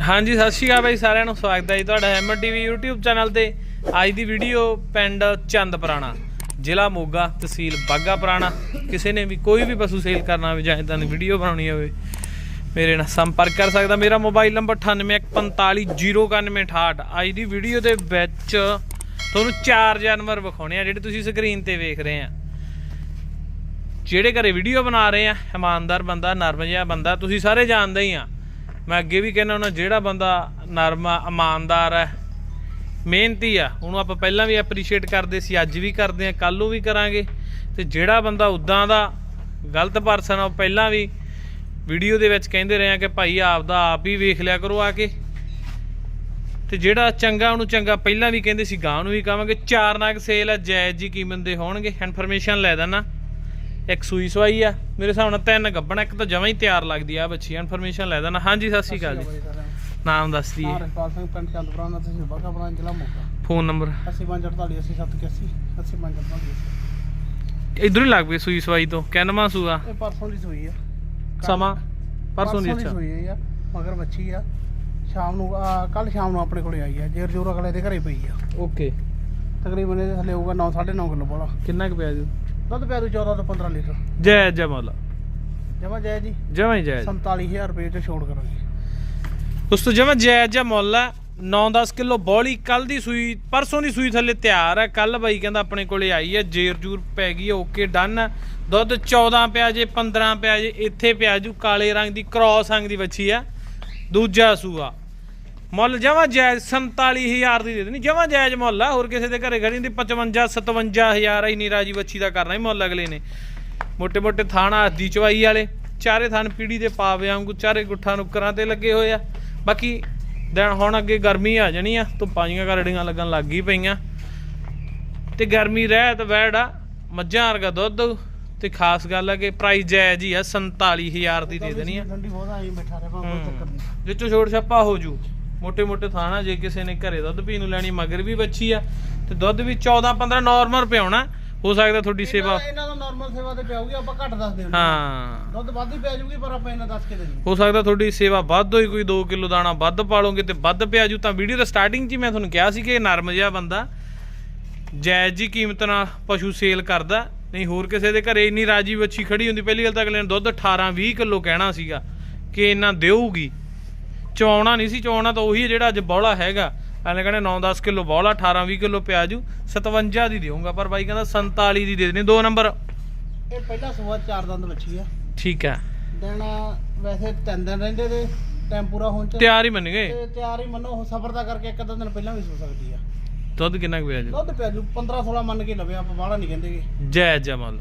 ਹਾਂਜੀ, ਸਤਿ ਸ਼੍ਰੀ ਅਕਾਲ ਬਾਈ ਸਾਰਿਆਂ ਨੂੰ, ਸਵਾਗਤ ਹੈ ਜੀ ਤੁਹਾਡਾ ਹੈਮਰ ਟੀਵੀ YouTube ਚੈਨਲ ਤੇ। ਅੱਜ ਦੀ ਵੀਡੀਓ ਪਿੰਡ ਚੰਦ ਪੁਰਾਣਾ, ਜ਼ਿਲ੍ਹਾ ਮੋਗਾ ਤਹਿਸੀਲ ਬਾਗਾ ਪੁਰਾਣਾ। ਕਿਸੇ ਨੇ ਵੀ ਕੋਈ ਵੀ ਪਸ਼ੂ ਸੇਲ ਕਰਨਾ ਹੋਵੇ ਜਾਂ ਇਦਾਂ ਦੀ ਵੀਡੀਓ ਬਣਾਉਣੀ ਹੋਵੇ, ਮੇਰੇ ਨਾਲ ਸੰਪਰਕ ਕਰ ਸਕਦਾ। ਮੇਰਾ ਮੋਬਾਈਲ ਨੰਬਰ 9815409168 ਅੱਜ ਦੀ ਵੀਡੀਓ ਦੇ ਵਿੱਚ ਤੁਹਾਨੂੰ ਚਾਰ ਜਾਨਵਰ ਵਿਖਾਉਣੇ ਆ, ਜਿਹੜੇ ਤੁਸੀਂ ਸਕਰੀਨ ਤੇ ਵੇਖ ਰਹੇ ਆ। ਜਿਹੜੇ ਘਰੇ ਵੀਡੀਓ ਬਣਾ ਰਹੇ ਆ, ਇਮਾਨਦਾਰ ਬੰਦਾ, ਨਰਮ ਜਿਹਾ ਬੰਦਾ, ਤੁਸੀਂ ਸਾਰੇ ਜਾਣਦੇ ਹੀ ਆ। ਮੈਂ ਅੱਗੇ ਵੀ ਕਹਿੰਦਾ ਉਹਨਾਂ ਜਿਹੜਾ ਬੰਦਾ ਨਰਮ ਆ, ਇਮਾਨਦਾਰ ਹੈ ਮਿਹਨਤੀ ਆ, ਉਹਨੂੰ ਆਪਾਂ ਪਹਿਲਾਂ ਵੀ ਐਪਰੀਸ਼ੀਏਟ ਕਰਦੇ ਸੀ, ਅੱਜ ਵੀ ਕਰਦੇ ਆ ਕੱਲ ਨੂੰ ਵੀ ਕਰਾਂਗੇ। ਤੇ ਜਿਹੜਾ ਬੰਦਾ ਉਦਾਂ ਦਾ ਗਲਤ ਪਰਸਨ ਆ, ਉਹ ਪਹਿਲਾਂ ਵੀ ਵੀਡੀਓ ਦੇ ਵਿੱਚ ਕਹਿੰਦੇ ਰਹੇ ਆ ਕਿ ਭਾਈ ਆਪਦਾ ਆਪ ਹੀ ਵੇਖ ਲਿਆ ਕਰੋ ਆ ਕੇ। ਤੇ ਜਿਹੜਾ ਚੰਗਾ, ਉਹਨੂੰ ਚੰਗਾ ਪਹਿਲਾਂ ਵੀ ਕਹਿੰਦੇ ਸੀ ਗਾਂ ਨੂੰ ਵੀ ਕਹਾਂਗੇ ਚਾਰ ਨਾਗ ਸੇਲ ਆ ਜਾਇਜ਼ ਜੀ ਕੀਮਤ ਦੇ ਹੋਣਗੇ। ਇਨਫੋਰਮੇਸ਼ਨ ਲੈ ਦੇਣਾ ਇੱਕ ਸੂਈ ਸਵਾਈ ਆ। ਮੇਰੇ ਹਿਸਾਬ ਨਾਲ ਤਿੰਨ ਗੱਬਣਾ ਇੱਕ ਤਾਂ ਜਮਾਂ ਹੀ ਤਿਆਰ ਲੱਗਦੀ ਆ ਬੱਚੀ ਇਨਫੋਰਮੇਸ਼ਨ ਲੈ ਦੇਣਾ ਹਾਂਜੀ ਸਤਿ ਸ਼੍ਰੀ ਅਕਾਲ ਜੀ। ਨਾਮ ਦੱਸ ਦਈਏ। ਹਾਂ ਰਖਪਾਲ ਸਿੰਘ ਪਿੰਡ ਚੰਦਪੁਰਾ ਦਾ ਤਹਿਸੀਲ ਬਾਗਾ ਬਰਾਂ ਜ਼ਿਲ੍ਹਾ ਮੋਗਾ। Phone number. 8548 8781 8548 ਇਧਰੋਂ ਹੀ ਲੱਗ ਪਈ ਸੂਈ ਸਵਾਈ ਤੋਂ। ਕਿੰਨਵਾਂ ਸੂਆ? ਇਹ ਪਰਸੋਂ ਦੀ ਸੂਈ ਆ। ਸਮਾਂ? ਪਰਸੋਂ ਦੀ ਅੱਛਾ। ਸੂਈ ਆ ਮਗਰ ਬੱਚੀ ਆ। ਸ਼ਾਮ ਨੂੰ ਕੱਲ ਸ਼ਾਮ ਨੂੰ ਆਪਣੇ ਕੋਲੇ ਆਈ ਆ। ਜੇਰ ਜੋਰ ਅਗਲੇ ਦੇ ਘਰੇ ਪਈ ਆ। ਓਕੇ। ਤਕਰੀਬਨ ਇਹਦੇ ਥੱਲੇ ਹੋਊਗਾ 9 9.5 ਕਿਲੋ ਬੋਲਾ। ਕਿੰਨਾ ਕੁ ਪਿਆ ਜੀ? ਦੁੱਧ ਪਿਆ ਦੂ 14 ਤੋਂ 15 ਲੀਟਰ। ਜੈ ਜਮਲ ਜਮਾ ਜਾਇ ਜੀ। ਜਮਾਂ ਹੀ ਜੈ 47000 ਰੁਪਏ ਚ ਛੋੜ ਕਰਾਂਗੇ ਦੋਸਤੋ ਜਮਾਂ ਜਾਇਜ਼ ਜਿਹਾ ਮੁੱਲ। ਹੈ 9-10 ਕਿਲੋ ਬੋਲੀ ਕੱਲ ਦੀ ਸੂਈ ਪਰਸੋਂ ਦੀ ਸੂਈ ਥੱਲੇ ਤਿਆਰ ਹੈ। ਕੱਲ ਬਾਈ ਕਹਿੰਦਾ ਆਪਣੇ ਕੋਲੇ ਆਈ ਹੈ ਜੇਰ ਜੂਰ ਪੈ ਗਈ ਓਕੇ ਡਨ। ਦੁੱਧ 14 ਪਿਆ ਜੇ 15 ਪਿਆ ਜੇ ਇੱਥੇ ਪਿਆ ਜੂ ਕਾਲੇ ਰੰਗ ਦੀ ਕ੍ਰੋਸ ਰੰਗ ਦੀ ਵੱਛੀ ਆ ਦੂਜਾ ਸੂਆ। ਮੁੱਲ ਜਮਾ ਜਾਇਜ਼ 47000 ਦੀ ਦੇ ਦੇਣੀ ਜਮਾ ਜਾਇਜ਼ ਮੁੱਲ ਆ ਹੋਰ ਕਿਸੇ ਦੇ ਘਰੇ ਖੜੀ ਦੀ 55 57000 ਹੀ ਨਹੀਂ ਰਾਜੀ ਬੱਚੀ ਦਾ ਕਰਨਾ ਹੀ ਮੁੱਲ ਅਗਲੇ ਨੇ। ਮੋٹے ਮੋٹے ਥਾਣਾ ਹੱਦੀ ਚਵਾਈ ਵਾਲੇ ਚਾਰੇ ਥਾਨ ਪੀੜੀ ਦੇ ਪਾਵੇ ਵਾਂਗੂ ਚਾਰੇ ਗੁੱਠਾਂ ਨੁਕਰਾਂ ਤੇ ਲੱਗੇ ਹੋਏ ਆ। ਬਾਕੀ ਦਿਨ ਹੁਣ ਅੱਗੇ ਗਰਮੀ ਆ ਜਾਣੀ ਆ ਧੁੱਪਾਂ ਜੀਆਂ ਕਰੜੀਆਂ ਲੱਗਣ ਲੱਗ ਗਈ ਪਈਆਂ। ਤੇ ਗਰਮੀ ਰਹਿਤ ਵੈੜਾ ਮੱਝਾਂ ਵਰਗਾ ਦੁੱਧ ਤੇ ਖਾਸ ਗੱਲ ਆ ਕਿ ਪ੍ਰਾਈਸ ਜਾਇਜ਼ ਹੀ ਆ 47000 ਦੀ ਦੇ ਦੇਣੀ ਆ। ਠੰਡੀ ਛੋਟ ਛੱਪਾ ਹੋ ਜੂ। ਮੋਟੇ ਮੋਟੇ ਥਾਣਾ ਜੇ ਕਿਸੇ ਨੇ ਘਰੇ ਦੁੱਧ ਪੀਣ ਨੂੰ ਲੈਣੀ ਮਗਰ ਵੀ ਬੱਚੀ ਆ ਤੇ ਦੁੱਧ ਵੀ 14-15 ਨਾਰਮਲ ਪਿਆਉਣਾ ਹੋ ਸਕਦਾ ਤੁਹਾਡੀ ਸੇਵਾ। ਇਹਨਾਂ ਦਾ ਨਾਰਮਲ ਸੇਵਾ ਤੇ ਪਿਆਉਗੀ ਆਪਾਂ ਘੱਟ ਦੱਸ ਦੇਵਾਂਗੇ ਹਾਂ। ਦੁੱਧ ਵੱਧ ਹੀ ਪਿਆ ਜੂਗੀ ਪਰ ਆਪਾਂ ਇਹਨਾਂ ਦੱਸ ਕੇ ਦੇ ਹੋ ਸਕਦਾ ਤੁਹਾਡੀ ਸੇਵਾ ਵੱਧ ਹੋਈ ਕੋਈ 2 ਕਿਲੋ ਦਾਣਾ ਵੱਧ ਪਾਲੋਗੇ ਤੇ ਵੱਧ ਪਿਆ ਜੂ ਤਾਂ ਵੀਡੀਓ ਦਾ ਸਟਾਰਟਿੰਗ 'ਚ ਮੈਂ ਤੁਹਾਨੂੰ ਕਿਹਾ ਸੀ ਕਿ ਨਰਮ ਜਿਹਾ ਬੰਦਾ ਜਾਇਜ਼ ਜੀ ਕੀਮਤ ਨਾਲ ਪਸ਼ੂ ਸੇਲ ਕਰਦਾ ਨਹੀਂ ਹੋਰ ਕਿਸੇ ਦੇ ਘਰੇ ਇੰਨੀ ਰਾਜੀ ਵੱਛੀ ਖੜੀ ਹੁੰਦੀ ਪਹਿਲੀ ਗੱਲ ਤਾਂ ਅਗਲੇ ਨੇ ਦੁੱਧ 18 20 ਕਿਲੋ ਕਹਿਣਾ ਸੀਗਾ ਕਿ ਇਹਨਾਂ ਦੇਊਗੀ। ਚਵਾਉਣਾ ਨਹੀਂ ਸੀ ਚਵਾਉਣਾ ਤਾਂ ਉਹੀ ਜਿਹੜਾ ਅੱਜ ਬੌਲਾ ਹੈਗਾ। ਐਵੇਂ ਕਹਿੰਦੇ 9-10 ਕਿਲੋ ਬੌਲਾ 18-20 ਕਿਲੋ ਪਿਆਜੂ 57 ਦੀ ਦੇਊਂਗਾ ਪਰ ਬਾਈ ਕਹਿੰਦਾ 47 ਦੀ ਦੇ ਦੇਣੀ ਦੋ ਨੰਬਰ। ਇਹ ਪਹਿਲਾ ਸੂਆ ਚਾਰ ਦੰਦ ਬੱਚੀ ਆ। ਠੀਕ ਹੈ। ਦਿਨ ਵੈਸੇ ਤਿੰਨ ਦਿਨ ਰਹਿੰਦੇ ਤੇ ਟਾਈਮ ਪੂਰਾ ਹੋਣ ਚ। ਤਿਆਰ ਹੀ ਮੰਨ ਗਏ। ਤਿਆਰ ਹੀ ਮੰਨੋ ਸਫਰ ਦਾ ਕਰਕੇ ਇੱਕ ਅੱਧਾ ਦਿਨ ਪਹਿਲਾਂ ਵੀ ਸੋ ਸਕਦੀ ਆ। ਦੁੱਧ ਕਿੰਨਾ ਕੁ ਪਿਆਜੂ ਦੁੱਧ ਪਿਆ ਜੂ 15 16 ਮੰਨ ਕੇ ਲਵੇ ਆਪਾਂ ਬਾਹਲਾ ਨਹੀਂ ਕਹਿੰਦੇਗੇ ਜੈ ਜਮਲ।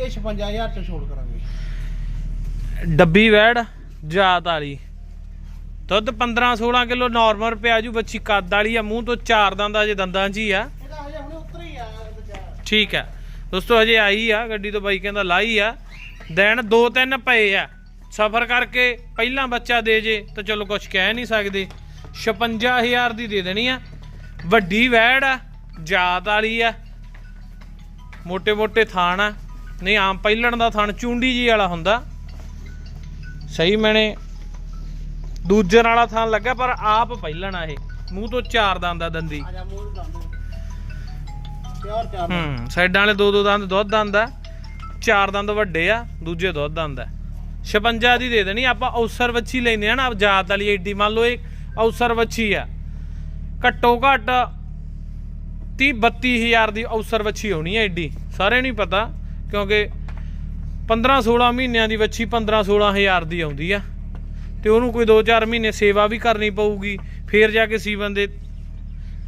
ਇਹ 56000 ਚ ਛੋੜ ਕਰਾਂਗੇ। ਡੱਬੀ ਵੈੜ ਜਾਤ ਵਾਲੀ। ਦੁੱਧ 15 16 ਕਿਲੋ ਨਾਰਮਲ ਰੁਪਿਆ ਜੂ ਬੱਚੀ ਕੱਦ ਵਾਲੀ ਆ ਮੂੰਹ ਤੋਂ ਚਾਰ ਦੰਦਾ ਜੇ ਦੰਦਾਂ ਜੀ ਆ। ਠੀਕ ਆ। ਦੋਸਤੋ ਹਜੇ ਆਈ ਆ ਗੱਡੀ ਤੋਂ ਬਾਈ ਕਹਿੰਦਾ ਲਾਈ ਆ। ਦਿਨ ਦੋ ਤਿੰਨ ਪਏ ਆ। ਸਫਰ ਕਰਕੇ ਪਹਿਲਾਂ ਬੱਚਾ ਦੇ ਜੇ ਤਾਂ ਚਲੋ ਕੁਛ ਕਹਿ ਨਹੀਂ ਸਕਦੇ। 56000 ਦੀ ਦੇ ਦੇਣੀ ਆ। ਵੱਡੀ ਵੈੜ ਆ ਜਾਤ ਵਾਲੀ ਆ। ਮੋٹے-ਮੋٹے ਥਾਣ ਆ। ਨਹੀਂ ਆਮ ਪਹਿਲਣ ਦਾ ਥਾਣ ਚੁੰਡੀ ਜੀ ਵਾਲਾ ਹੁੰਦਾ। ਸਹੀ ਮੈਨੇ ਦੂਜੇ ਵਾਲਾ ਥਣ ਲੱਗਾ ਪਰ ਆਪ ਪਹਿਲਣ ਆ ਇਹ। ਮੂੰਹ ਤੋਂ ਚਾਰ ਦੰਦ ਆ ਦੰਦੀ। ਆ ਜਾ ਮੂੰਹ ਦੰਦ। ਪਿਆਰ ਚਾਰ ਦੰਦ। ਹੂੰ ਸਾਈਡਾਂ ਵਾਲੇ ਦੋ ਦੋ ਦੰਦ ਦੁੱਧ ਦੰਦ ਆ। ਚਾਰ ਦੰਦ ਵੱਡੇ ਆ ਦੂਜੇ ਦੁੱਧ ਦੰਦ ਆ। 56 ਦੀ ਦੇ ਦੇਣੀ ਆਪਾਂ ਔਸਰ ਵੱਛੀ ਲੈਨੇ ਆ ਨਾ ਜਾਤ ਵਾਲੀ ਏਡੀ ਮੰਨ ਲਓ ਇਹ ਔਸਰ ਵੱਛੀ ਆ। ਘੱਟੋ ਘੱਟ 30 32000 ਦੀ ਔਸਰ ਵੱਛੀ ਹੋਣੀ ਆ ਏਡੀ। ਸਾਰੇ ਨਹੀਂ ਪਤਾ ਕਿਉਂਕਿ 15 16 ਮਹੀਨਿਆਂ ਦੀ ਵੱਛੀ 15 16000 ਦੀ ਆਉਂਦੀ ਆ। ਤੇ ਉਹਨੂੰ ਕੋਈ 2-4 ਮਹੀਨੇ ਸੇਵਾ ਵੀ ਕਰਨੀ ਪਊਗੀ ਫੇਰ ਜਾ ਕੇ ਸੀਵਨ ਦੇ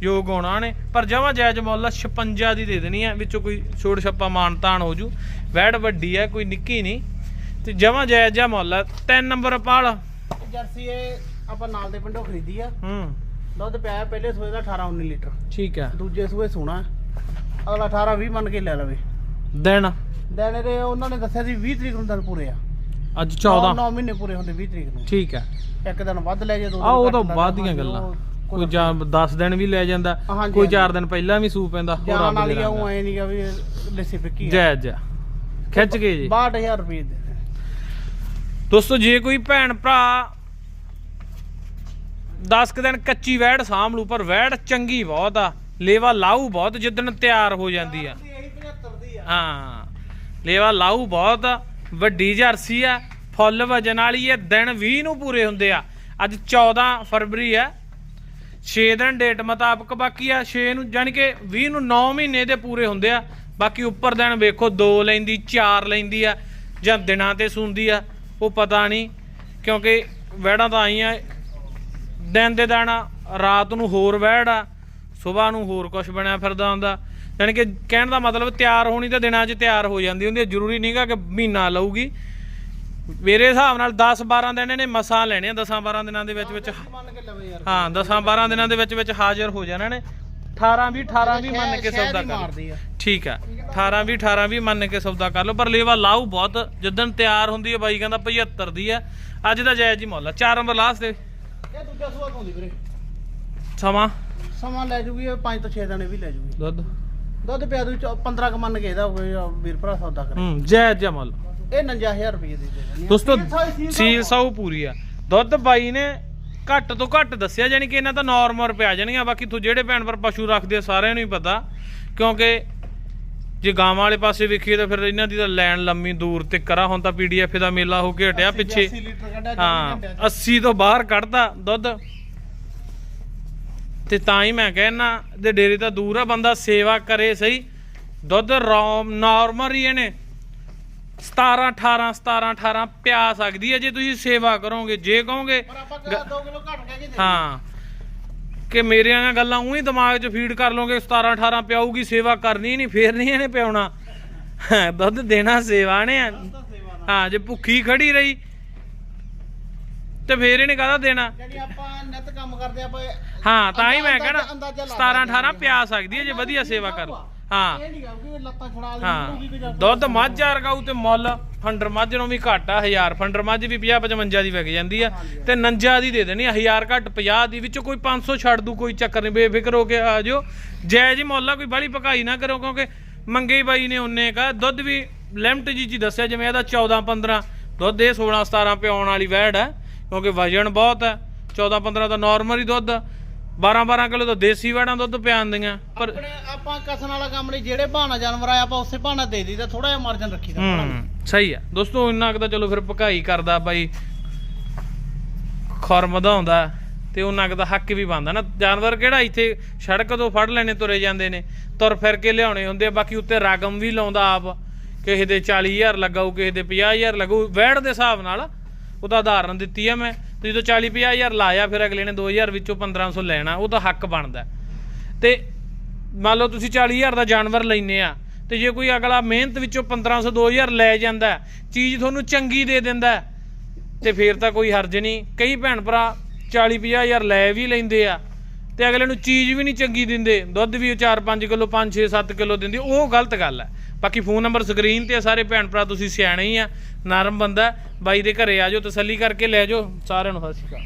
ਯੋਗ ਹੋਣਾ ਨੇ। ਪਰ ਜਮਾ ਜਾਇਜ਼ ਮੁੱਲ 56 ਦੀ ਦੇ ਦੇਣੀ ਆ ਵਿੱਚੋਂ ਕੋਈ ਛੋੜ ਛੱਪਾ ਮਾਨਤਾਨ ਹੋ ਜੂ। ਵੈੜ ਵੱਡੀ ਆ ਕੋਈ ਨਿੱਕੀ ਨਹੀਂ। ਤੇ ਜਮਾ ਜਾਇਜ਼ ਜਿਹਾ ਮੁੱਲ ਆ ਤਿੰਨ ਨੰਬਰ ਪਾਲ। ਜਰਸੀ ਇਹ ਆਪਾਂ ਨਾਲ ਦੇ ਪਿੰਡੋਂ ਖਰੀਦੀ ਆ। ਹੂੰ। ਦੁੱਧ ਪਿਆ ਹੈ ਪਹਿਲੇ ਸੂਏ ਦਾ 18 19 ਲੀਟਰ। ਠੀਕ ਆ ਦੂਜੇ ਸੂਏ ਸੋਣਾ ਅਗਲਾ 18 20 ਮੰਨ ਕੇ ਲੈ ਲਵੇ। ਦਿਨ। ਦਿਨ ਦੇ ਉਹਨਾਂ ਨੇ ਦੱਸਿਆ ਸੀ 20 ਤਰੀਕ ਨੂੰ ਦਿਨ ਪੂਰੇ ਆ। ਅੱਜ 14 9 ਮਹੀਨੇ ਪੂਰੇ ਹੁੰਦੇ 20 ਤਰੀਕ ਨੂੰ। ਠੀਕ ਆ ਇੱਕ ਦਿਨ ਵੱਧ ਲੈ ਜੇ ਦੋ ਆ ਉਹ ਤਾਂ ਘੱਟ ਲੈ ਬਾਅਦ ਜੇ, ਦੀਆਂ ਹਾਂਜੀ, ਗੱਲਾਂ। ਉਹ ਕੋਈ ਜਾਂ 10 ਦਿਨ ਵੀ ਲੈ ਜਾਂਦਾ ਹਾਂਜੀ, ਕੋਈ ਹਾਂਜੀ। 4 ਦਿਨ ਪਹਿਲਾਂ ਵੀ ਸੂ ਪੈਂਦਾ ਹੋਰ ਦੇ ਵਾਲੀ ਆ ਉਹ ਐ ਨਹੀਂਗਾ ਵੀ ਲੱਸੀ ਫਿੱਕੀ ਆ। ਜਾਇਜ਼ ਜਿਹਾ ਖਿੱਚ ਕੇ ਜੀ। 62000 ਰੁਪਏ ਦੇ। ਦੋਸਤੋ ਜੇ ਕੋਈ ਭੈਣ ਭਰਾ 10 ਕੁ ਦਿਨ ਕੱਚੀ ਵੈੜ ਸਾਂਭ ਲੂ ਪਰ ਵੈੜ ਚੰਗੀ ਬਹੁਤ ਆ ਲੇਵਾ ਲਾਊ ਬਹੁਤ ਜਿੱਦਣ ਤਿਆਰ ਹੋ ਜਾਂਦੀ ਆ। ਇਹੀ 75 ਦੀ ਆ। ਹਾਂ ਲੇਵਾ ਲਾਊ ਬਹੁਤ ਆ, ਵੱਡੀ ਜਰਸੀ ਆ, ਫੁੱਲ ਵਜਨ ਵਾਲੀ ਆ, ਦਿਨ 20 ਨੂੰ ਪੂਰੇ ਹੁੰਦੇ ਆ। ਅੱਜ 14 ਫਰਵਰੀ ਆ। 6 ਦਿਨ ਡੇਟ ਮੁਤਾਬਕ ਬਾਕੀ ਆ 6 ਨੂੰ ਜਾਣੀ ਕਿ 20 ਨੂੰ 9 ਮਹੀਨੇ ਦੇ ਪੂਰੇ ਹੁੰਦੇ ਆ। ਬਾਕੀ ਉੱਪਰ ਦਿਨ ਵੇਖੋ 2 ਲੈਂਦੀ 4 ਲੈਂਦੀ ਆ ਜਾਂ ਦਿਨਾਂ ਤੇ ਸੁੰਦੀ ਆ, ਉਹ ਪਤਾ ਨਹੀਂ, ਕਿਉਂਕਿ ਵਹਿੜਾਂ ਤਾਂ ਆਈਆਂ। ਦਿਨ ਦੇ ਦਾਣਾ, ਰਾਤ ਨੂੰ ਹੋਰ ਵਹਿੜ ਆ ਸਵੇਰ ਨੂੰ ਹੋਰ ਕੁਝ ਬਣਿਆ ਫਿਰਦਾ ਹੁੰਦਾ। ਯਾਨੀ ਕਿ ਕਹਿਣ ਦਾ ਮਤਲਬ ਤਿਆਰ ਹੋਣੀ ਤਾਂ ਦਿਨਾਂ 'ਚ ਤਿਆਰ ਹੋ ਜਾਂਦੀ ਹੁੰਦੀ ਹੈ ਜ਼ਰੂਰੀ ਨਹੀਂਗਾ ਕਿ ਮਹੀਨਾ ਲਊਗੀ। ਮੇਰੇ ਹਿਸਾਬ ਨਾਲ 10 12 ਦਿਨ ਇਹਨੇ ਮਸਾਂ ਲੈਣੇ ਆ 10 12 ਦਿਨਾਂ ਦੇ ਵਿੱਚ ਵਿੱਚ ਹਾਂ 10 12 ਦਿਨਾਂ ਦੇ ਵਿੱਚ ਵਿੱਚ ਹਾਜ਼ਰ ਹੋ ਜਾਣਾ ਨੇ 18 ਵੀ 18 ਵੀ ਮੰਨ ਕੇ ਸੌਦਾ ਕਰ ਠੀਕ ਆ 18 ਵੀ 18 ਵੀ ਮੰਨ ਕੇ ਸੌਦਾ ਕਰ ਲਓ। ਪਰ ਲੇਵਾ ਲਾਊ ਬਹੁਤ ਜਿੱਦਣ ਤਿਆਰ ਹੁੰਦੀ ਹੈ ਬਾਈ ਕਹਿੰਦਾ 75 ਦੀ ਆ। ਅੱਜ ਦਾ ਜਾਇਜ਼ ਹੀ ਮੁੱਲ ਆ। 4 ਨੰਬਰ ਲਾਸਟ ਦੇ। ਇਹ ਦੂਜਾ ਸੂਆ ਪਾਉਂਦੀ ਵੀਰੇ। ਸਮਾਂ? ਸਮਾਂ ਲੈ ਜੂਗੀ ਇਹ 5 ਤੋਂ 6 ਦਿਨੇ ਵੀ ਲੈ ਜੂਗੀ। ਦੁੱਧ? ਦੁੱਧ ਪਿਆ ਦੂ 15 ਕ ਮੰਨ ਕੇ ਇਹਦਾ ਹੋਵੇ ਜਾਂ ਵੀਰ ਭਰਾ ਸੌਦਾ ਕਰੇ। ਹੂੰ ਜਾਇਜ਼ ਜਿਹਾ ਮੁੱਲ। ਇਹ 59000 ਰੁਪਏ ਦੀ ਦੇ ਦੇਣੀ ਆ। ਦੋਸਤੋ ਸੀਲ ਸਾਈ ਸੀਲ ਸੀਲ ਸਾਊ ਪੂਰੀ ਆ। ਦੁੱਧ ਬਾਈ ਨੇ ਘੱਟ ਤੋਂ ਘੱਟ ਦੱਸਿਆ ਜਾਨੀ ਕਿ ਇਹਨਾਂ ਤਾਂ ਨਾਰਮਲ ਪਿਆ ਜਾਣੀਆਂ ਬਾਕੀ ਤੂੰ ਜਿਹੜੇ ਭੈਣ ਪਰ ਪਸ਼ੂ ਰੱਖਦੇ ਆ ਸਾਰਿਆਂ ਨੂੰ ਹੀ ਪਤਾ ਕਿਉਂਕਿ ਜੇ ਗਾਵਾਂ ਵਾਲੇ ਪਾਸੇ ਵੇਖੀਏ ਤਾਂ ਫਿਰ ਇਹਨਾਂ ਦੀ ਤਾਂ ਲੈਣ ਲੰਮੀ ਦੂਰ ਤੇ ਕਰਾ ਹੁਣ ਤਾਂ ਪੀਡੀਐਫ ਦਾ ਮੇਲਾ ਹੋ ਕੇ ਹਟਿਆ ਪਿੱਛੇ। 80 ਲੀਟਰ ਕੱਢਿਆ ਚੌਵੀ ਹਾਂ ਘੰਟਿਆਂ 'ਚ। 80 ਤੋਂ ਬਾਹਰ ਕੱਢਦਾ ਦੁੱਧ। ਤੇ ਤਾਂ ਹੀ ਮੈਂ ਕਹਿਣਾ ਦੇ ਡੇਰੇ ਤਾਂ ਦੂਰ ਆ ਬੰਦਾ ਸੇਵਾ ਕਰੇ ਸਹੀ। ਦੁੱਧ ਰੋਮ ਨਾਰਮਲ ਹੀ ਇਹਨੇ। 17 18 17 18 ਪਿਆ ਸਕਦੀ ਹੈ ਜੇ ਤੁਸੀਂ ਸੇਵਾ ਕਰੋਗੇ ਜੇ ਕਹੋਗੇ ਪਰ ਆਪਾਂ ਕਿਹਾ 2 ਕਿਲੋ ਘੱਟ ਕਹਿ ਕੇ ਦੇ ਹਾਂ। ਕਿ ਮੇਰੀਆਂ ਗੱਲਾਂ ਉਹੀ ਦਿਮਾਗ 'ਚ ਫੀਡ ਕਰ ਲਓਗੇ 17 18 ਪਿਆਊਗੀ ਸੇਵਾ ਕਰਨੀ ਨਹੀਂ ਫੇਰ ਨਹੀਂ ਇਹਨੇ ਪਿਆਉਣਾ। ਦੁੱਧ ਦੇਣਾ ਸੇਵਾ ਨੇ। ਹਾਂ ਜੇ ਭੁੱਖੀ ਖੜੀ ਰਹੀ ਤੇ ਫੇਰ ਇਹਨੇ ਕਾਹਦਾ ਦੇਣਾ? ਜਿਹੜੀ ਆਪਾਂ ਨਿਤ ਕੰਮ ਕਰਦੇ ਆਪਾਂ ਹਾਂ ਤਾਂ ਹੀ ਮੈਂ ਕਹਿਣਾ ਅੰਦਾਜ਼ਾ ਲਾ 17 ਸਕਦੇ 18 ਪਿਆ ਸਕਦੀ ਹੈ ਜੇ ਵਧੀਆ ਸੇਵਾ ਕਰ। ਲਓ। ਹਾਂ। ਇਹ ਨਹੀਂ ਕਿ ਲੱਤਾਂ ਛੜਾ ਲਈ ਹਾਂ। ਦੁੱਧ ਮੱਝ ਵਰਗਾਊ ਤੇ ਮੁੱਲ ਫੰਡਰ ਮੱਝ ਨੂੰ ਵੀ ਘੱਟ ਆ 1000 ਫੰਡਰ ਮੱਝ ਵੀ 50 55 ਦੀ ਵਿਕ ਜਾਂਦੀ ਆ ਤੇ ਨੰਜਾ ਦੀ ਦੇ ਦੇਣੀ 1000 ਘੱਟ 50 ਦੀ ਵਿੱਚੋਂ ਕੋਈ 500 ਛੱਡ ਦੂ ਕੋਈ ਚੱਕਰ ਨਹੀਂ ਬੇਫਿਕਰ ਹੋ ਕੇ ਆ ਜਾਓ। ਜਾਇਜ਼ ਹੀ ਮੁੱਲ ਆ ਕੋਈ ਬੜੀ ਭਕਾਈ ਨਾ ਕਰੋ ਕਿਉਂਕਿ ਮੰਗੇ ਬਾਈ ਨੇ ਉਹਨੇ ਕਾ ਦੁੱਧ ਵੀ ਲਿਮਟ ਜੀ ਜੀ ਦੱਸਿਆ ਜਿਵੇਂ ਇਹਦਾ 14 15 ਦੁੱਧ ਇਹ 16 17 ਪਿਆਉਣ ਵਾਲੀ ਵੈੜ ਹੈ ਕਿਉਂਕਿ ਵਜਨ ਬਹੁਤ ਹੈ। 14 15 ਤਾਂ ਨਾਰਮਲ ਹੀ ਦੁੱਧ। 12 12 ਕਿਲੋ ਤਾਂ ਦੇਸੀ ਵੈੜਾਂ ਦੁੱਧ ਪਿਆਉਂਦੀਆਂ ਪਰ ਆਪਣੇ ਆਪਾਂ ਕਸਣ ਵਾਲਾ ਕੰਮ ਨਹੀਂ ਜਿਹੜੇ ਬਹਾਨਾ ਜਾਨਵਰ ਆਇਆ ਆਪਾਂ ਉਸੇ ਬਹਾਨਾ ਦੇ ਦਈਦਾ ਥੋੜਾ ਜਿਹਾ ਮਾਰਜਨ ਰੱਖੀਦਾ ਹੂੰ ਸਹੀ ਆ। ਦੋਸਤੋ ਇੰਨਾ ਕੁ ਤਾਂ ਚਲੋ ਫਿਰ ਭਕਾਈ ਕਰਦਾ ਬਾਈ ਖੁਰ ਵਧਾਉਂਦਾ ਤੇ ਉਹਨਾਂ ਦਾ ਹੱਕ ਵੀ ਬਣਦਾ ਨਾ। ਜਾਨਵਰ ਕਿਹੜਾ ਇੱਥੇ ਸੜਕ ਤੋਂ ਫੜ ਲੈਣੇ ਤੁਰੇ ਜਾਂਦੇ ਨੇ ਤੁਰ ਫਿਰ ਕੇ ਲਿਆਉਣੇ ਹੁੰਦੇ ਆ ਬਾਕੀ ਉੱਤੇ ਰਕਮ ਵੀ ਲਾਉਂਦਾ ਆਪ। ਕਿਸੇ ਦੇ 40000 ਲਗਾਉ ਕਿਸੇ ਦੇ 50000 ਲਗਾਉ ਵੈੜ ਦੇ ਹਿਸਾਬ ਨਾਲ ਉਹਦਾ ਉਦਾਹਰਨ ਦਿੱਤੀ ਆ ਮੈਂ। ਤੇ ਜਦੋਂ 40 ਹਜ਼ਾਰ ਲਾਇਆ ਫਿਰ ਅਗਲੇ ਨੇ 2000 ਵਿੱਚੋਂ 1500 ਲੈਣਾ ਉਹ ਤਾਂ ਹੱਕ ਬਣਦਾ। ਤੇ ਮੰਨ ਲਓ ਤੁਸੀਂ 40000 ਦਾ ਜਾਨਵਰ ਲੈਨੇ ਆ ਤੇ ਜੇ ਕੋਈ ਅਗਲਾ ਮਿਹਨਤ ਵਿੱਚੋਂ 1500 2000 ਲੈ ਜਾਂਦਾ ਚੀਜ਼ ਤੁਹਾਨੂੰ ਚੰਗੀ ਦੇ ਦਿੰਦਾ ਹੈ, ਤੇ ਫੇਰ ਤਾਂ ਕੋਈ ਹਰਜ ਨਹੀਂ। ਕਈ ਭੈਣ ਭਰਾ 40 50000 ਲੈ ਵੀ ਲੈਂਦੇ ਆ ਤੇ ਅਗਲੇ ਨੂੰ ਚੀਜ਼ ਵੀ ਨਹੀਂ ਚੰਗੀ ਦਿੰਦੇ। ਦੁੱਧ ਵੀ 4-5 ਕਿਲੋ 5-6 7 ਕਿਲੋ ਦਿੰਦੇ ਉਹ ਗਲਤ ਗੱਲ ਹੈ ਬਾਕੀ ਫੋਨ ਨੰਬਰ ਸਕਰੀਨ ਤੇ ਆ, ਸਾਰੇ ਭੈਣ ਭਰਾ ਤੁਸੀਂ ਸਿਆਣੇ ਹੀ ਆ ਨਰਮ ਬੰਦਾ ਬਾਈ ਦੇ ਘਰੇ ਆ ਜਾਓ ਤਸੱਲੀ ਕਰਕੇ ਲੈ ਜਾਓ ਸਾਰਿਆਂ ਨੂੰ ਸਤਿ ਸ਼੍ਰੀ ਅਕਾਲ।